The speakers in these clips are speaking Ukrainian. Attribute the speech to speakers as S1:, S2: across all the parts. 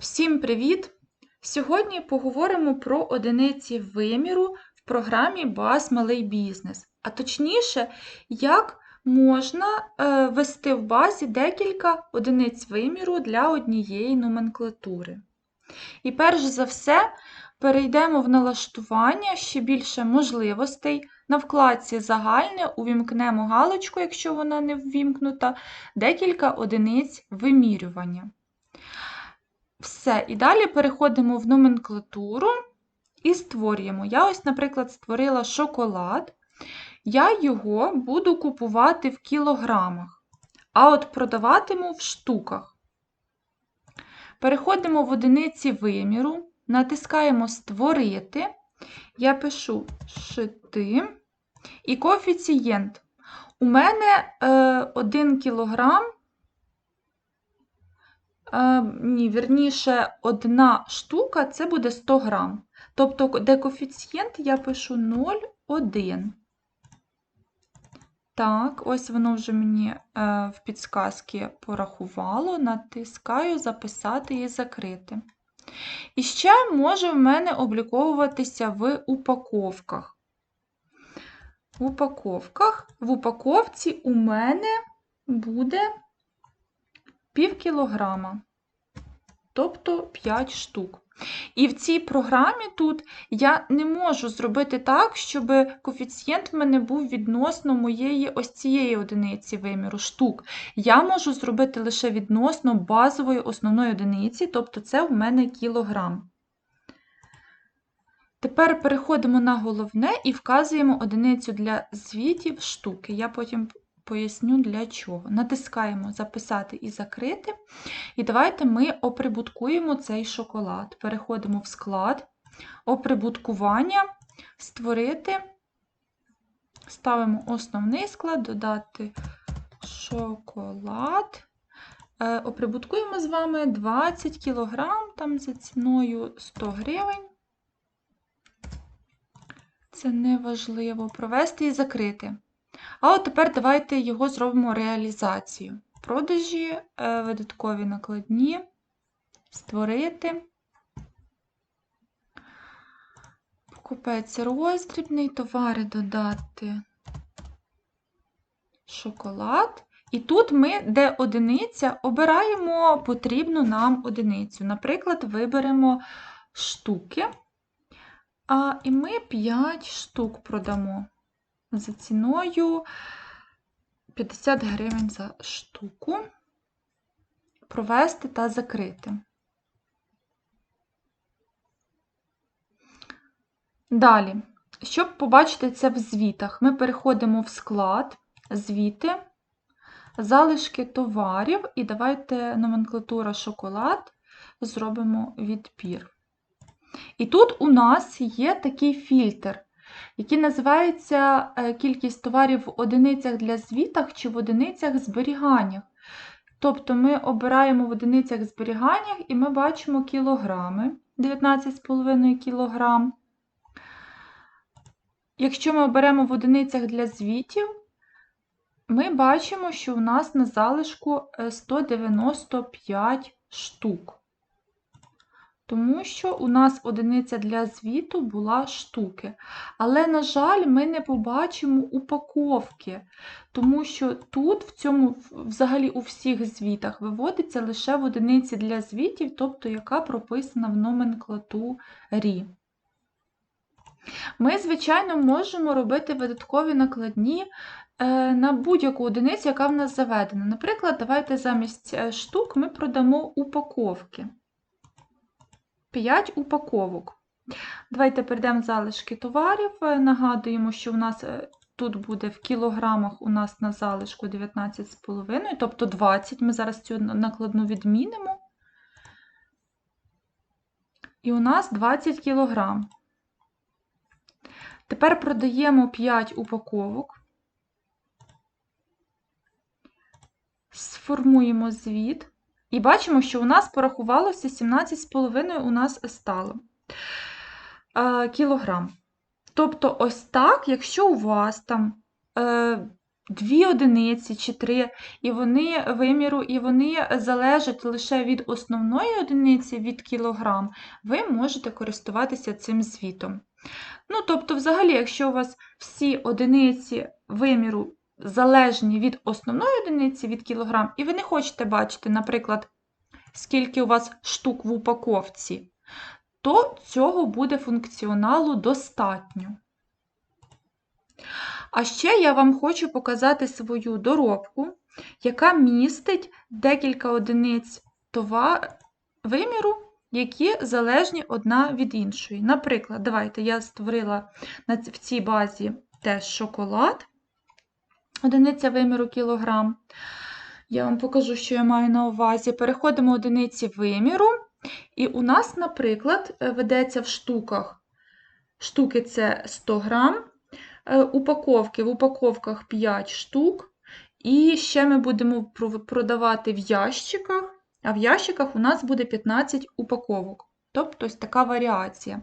S1: Всім привіт! Сьогодні поговоримо про одиниці виміру в програмі Бас Малий бізнес. А точніше, як можна е, ввести в базі декілька одиниць виміру для однієї номенклатури. І перш за все, перейдемо в налаштування ще більше можливостей. На вкладці Загальне увімкнемо галочку, якщо вона не ввімкнута, декілька одиниць вимірювання. Все, і далі переходимо в номенклатуру і створюємо. Я ось, наприклад, створила шоколад. Я його буду купувати в кілограмах, а от продаватиму в штуках. Переходимо в одиниці виміру, натискаємо Створити. Я пишу шити і коефіцієнт. У мене е, 1 кілограм Е, ні, вірніше, одна штука це буде 100 грам. Тобто, де коефіцієнт я пишу 0,1. Так, ось воно вже мені е, в підсказки порахувало, натискаю записати і закрити. І ще може в мене обліковуватися в упаковках. В упаковках, в упаковці у мене буде пів кілограма, тобто 5 штук. І в цій програмі тут я не можу зробити так, щоб коефіцієнт в мене був відносно моєї ось цієї одиниці виміру штук. Я можу зробити лише відносно базової основної одиниці, тобто це в мене кілограм. Тепер переходимо на головне і вказуємо одиницю для звітів штуки. Я потім поясню для чого. Натискаємо Записати і закрити. І давайте ми оприбуткуємо цей шоколад. Переходимо в склад, оприбуткування, створити, ставимо основний склад, додати шоколад. Е, оприбуткуємо з вами 20 кг, там за ціною 100 гривень. Це неважливо провести і закрити. А от тепер давайте його зробимо реалізацію. Продажі, е, видаткові накладні, створити. Покупець роздрібний, товари додати шоколад. І тут ми, де одиниця, обираємо потрібну нам одиницю. Наприклад, виберемо штуки, а, і ми 5 штук продамо за ціною 50 гривень за штуку, провести та закрити. Далі, щоб побачити це в звітах, ми переходимо в склад, звіти, залишки товарів, і давайте номенклатура шоколад зробимо відпір. І тут у нас є такий фільтр які називаються е, кількість товарів в одиницях для звітах чи в одиницях зберігання. Тобто ми обираємо в одиницях зберігання і ми бачимо кілограми 19,5 кг. Якщо ми оберемо в одиницях для звітів, ми бачимо, що у нас на залишку 195 е, штук тому що у нас одиниця для звіту була штуки. Але, на жаль, ми не побачимо упаковки, тому що тут, в цьому, взагалі, у всіх звітах виводиться лише в одиниці для звітів, тобто яка прописана в номенклатурі. Ми, звичайно, можемо робити видаткові накладні е, на будь-яку одиницю, яка в нас заведена. Наприклад, давайте замість е, штук ми продамо упаковки. 5 упаковок. Давайте перейдемо в залишки товарів. Е, нагадуємо, що у нас е, тут буде в кілограмах у нас на залишку 19,5, тобто 20. Ми зараз цю накладну відмінимо. І у нас 20 кілограм. Тепер продаємо 5 упаковок. Сформуємо звіт. І бачимо, що у нас порахувалося 17,5 у нас стало кілограм. Тобто, ось так, якщо у вас там е, дві одиниці чи три, і вони виміру, і вони залежать лише від основної одиниці від кілограм, ви можете користуватися цим звітом. Ну, тобто, взагалі, якщо у вас всі одиниці виміру залежні від основної одиниці від кілограм, і ви не хочете бачити, наприклад, скільки у вас штук в упаковці, то цього буде функціоналу достатньо. А ще я вам хочу показати свою доробку, яка містить декілька одиниць товар... виміру, які залежні одна від іншої. Наприклад, давайте я створила в цій базі теж шоколад, одиниця виміру кілограм. Я вам покажу, що я маю на увазі. Переходимо одиниці виміру, і у нас, наприклад, ведеться в штуках. Штуки це 100 грам, Е, упаковки. В упаковках 5 штук. І ще ми будемо продавати в ящиках, а в ящиках у нас буде 15 упаковок. Тобто ось така варіація.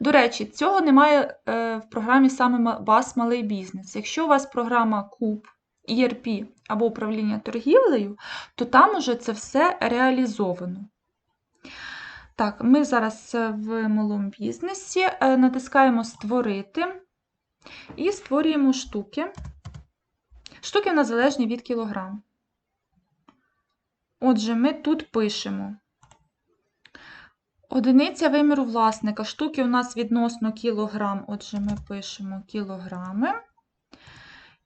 S1: До речі, цього немає е, в програмі саме Бас Малий бізнес. Якщо у вас програма Куб, ERP або управління торгівлею, то там уже це все реалізовано. Так, ми зараз в малому бізнесі е, натискаємо Створити. І створюємо штуки. Штуки в нас залежні від кілограм. Отже, ми тут пишемо. Одиниця виміру власника. Штуки у нас відносно кілограм, отже, ми пишемо кілограми.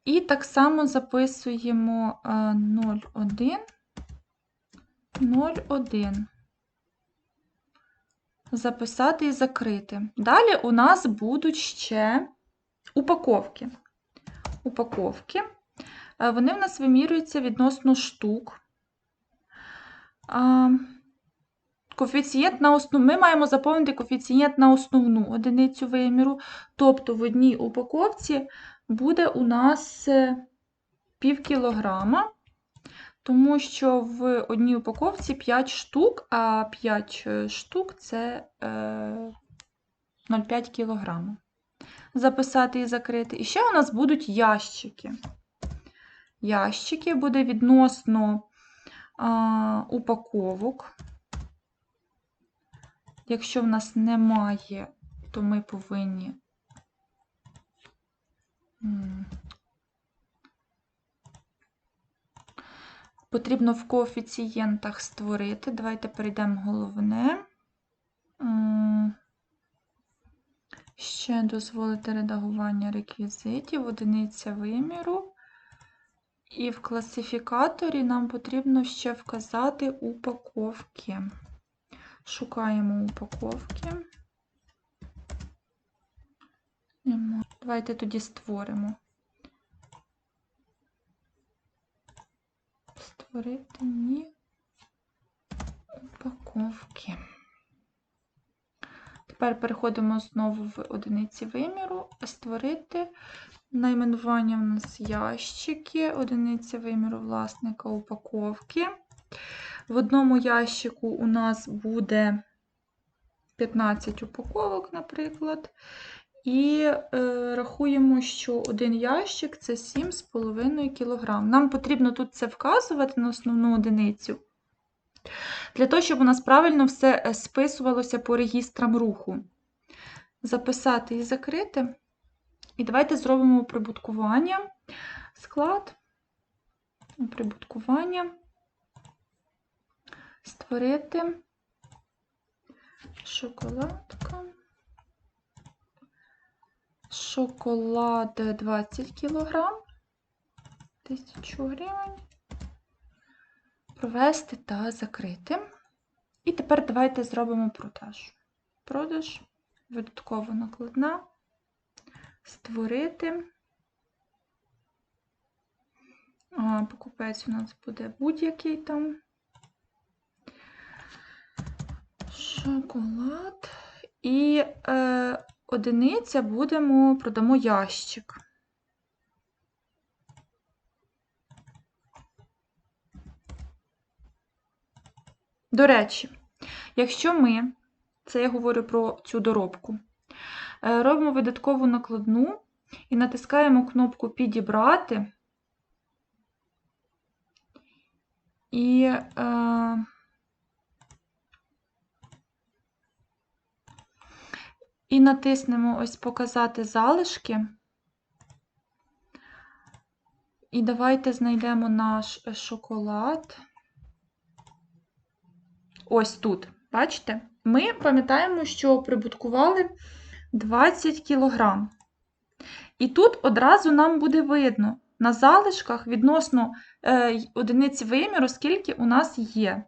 S1: І так само записуємо 0,1, е, 0,1. Записати і закрити. Далі у нас будуть ще Упаковки. Упаковки. Е, вони в нас вимірюються відносно штук. Коефіцієнт на основ... Ми маємо заповнити коефіцієнт на основну одиницю виміру, тобто в одній упаковці буде у нас е, пів кілограма, тому що в одній упаковці 5 штук, а 5 е, штук це 0,5 кілограма записати і закрити. І ще у нас будуть ящики. Ящики буде відносно упаковок. Якщо в нас немає, то ми повинні. Потрібно в коефіцієнтах створити. Давайте перейдемо головне. Ще дозволити редагування реквізитів, одиниця виміру. І в класифікаторі нам потрібно ще вказати упаковки. Шукаємо упаковки. Давайте тоді створимо. Створити ні упаковки. Тепер переходимо знову в одиниці виміру, створити найменування у нас ящики, одиниця виміру власника упаковки. В одному ящику у нас буде 15 упаковок, наприклад. І е, рахуємо, що один ящик це 7,5 кг. Нам потрібно тут це вказувати на основну одиницю. Для того, щоб у нас правильно все е, списувалося по регістрам руху. Записати і закрити. І давайте зробимо прибуткування. Склад, прибуткування, створити шоколадка. Шоколад 20 кг, 1000 гривень провести та закрити. І тепер давайте зробимо продаж. Продаж, видатково накладна, створити. Покупець у нас буде будь-який там. шоколад. І е, одиниця будемо, продамо ящик. До речі, якщо ми, це я говорю про цю доробку, е, робимо видаткову накладну і натискаємо кнопку Підібрати і. Е, і натиснемо ось показати залишки. І давайте знайдемо наш е, шоколад. Ось тут, бачите? Ми пам'ятаємо, що прибуткували 20 кг. І тут одразу нам буде видно на залишках відносно е, одиниці виміру, скільки у нас є.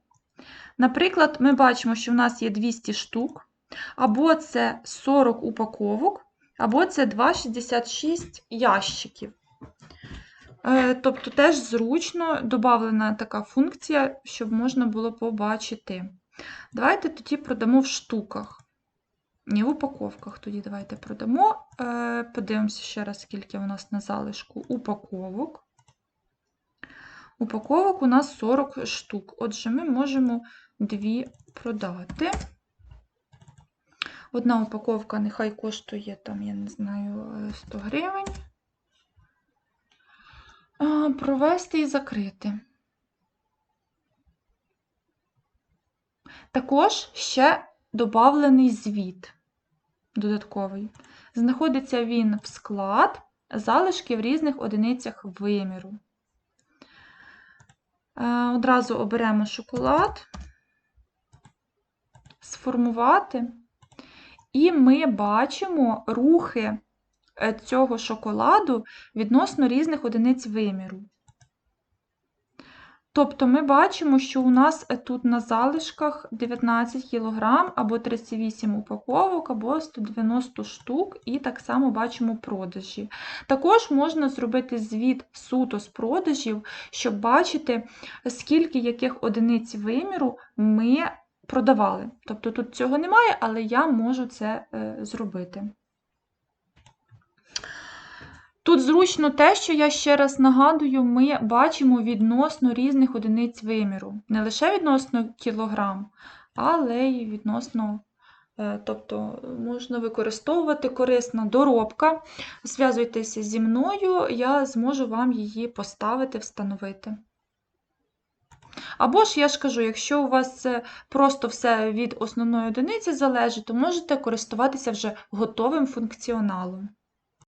S1: Наприклад, ми бачимо, що в нас є 200 штук, або це 40 упаковок, або це 2,66 ящиків. Е, Тобто теж зручно додана така функція, щоб можна було побачити. Давайте тоді продамо в штуках. Ні, в упаковках тоді давайте продамо. Е, Подивимося ще раз, скільки у нас на залишку упаковок. Упаковок у нас 40 штук. Отже, ми можемо дві продати. Одна упаковка нехай коштує, там, я не знаю, 100 гривень. Провести і закрити. Також ще додавлений звіт додатковий. Знаходиться він в склад залишки в різних одиницях виміру. Е, Одразу оберемо шоколад, сформувати, і ми бачимо рухи е, цього шоколаду відносно різних одиниць виміру. Тобто ми бачимо, що у нас е, тут на залишках 19 кг або 38 упаковок, або 190 штук, і так само бачимо продажі. Також можна зробити звіт суто з продажів, щоб бачити, скільки яких одиниць виміру ми продавали. Тобто тут цього немає, але я можу це е, зробити. Тут зручно те, що я ще раз нагадую, ми бачимо відносно різних одиниць виміру. Не лише відносно кілограм, але й відносно, е, тобто можна використовувати корисна доробка. Зв'язуйтеся зі мною, я зможу вам її поставити, встановити. Або ж я ж кажу, якщо у вас просто все від основної одиниці залежить, то можете користуватися вже готовим функціоналом.